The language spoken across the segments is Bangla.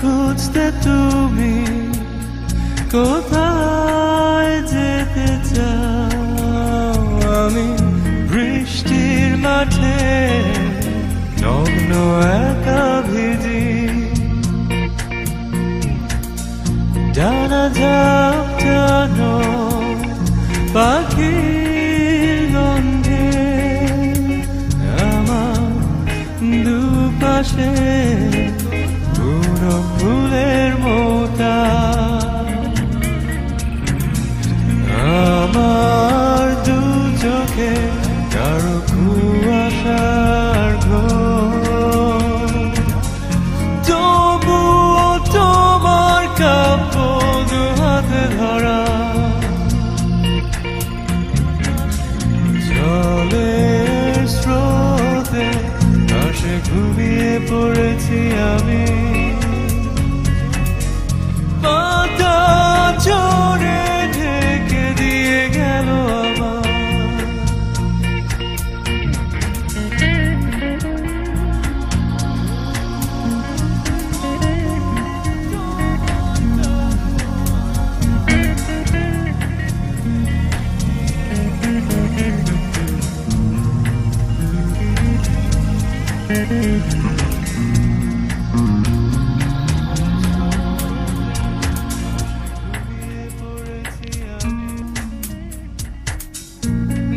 খুঁজতে তুমি কোথায় যেতে চাও? আমি বৃষ্টির মাঠে নগ্ন একা ভিজি। জানা ঝাপটানো পাখির গন্ধে আমার দুপাশে কারও কুয়াশার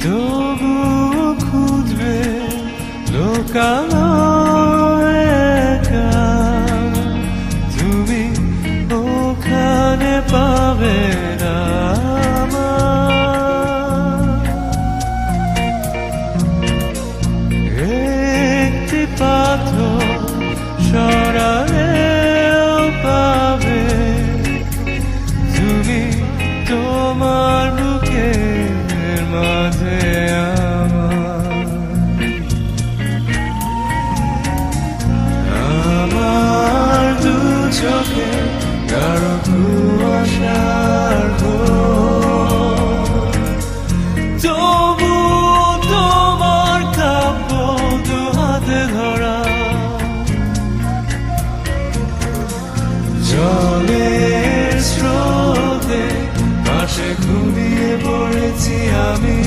তবু খুঁজবে লোকালো জলের স্রোতে পাশে ঘুমিয়ে পড়েছি আমি।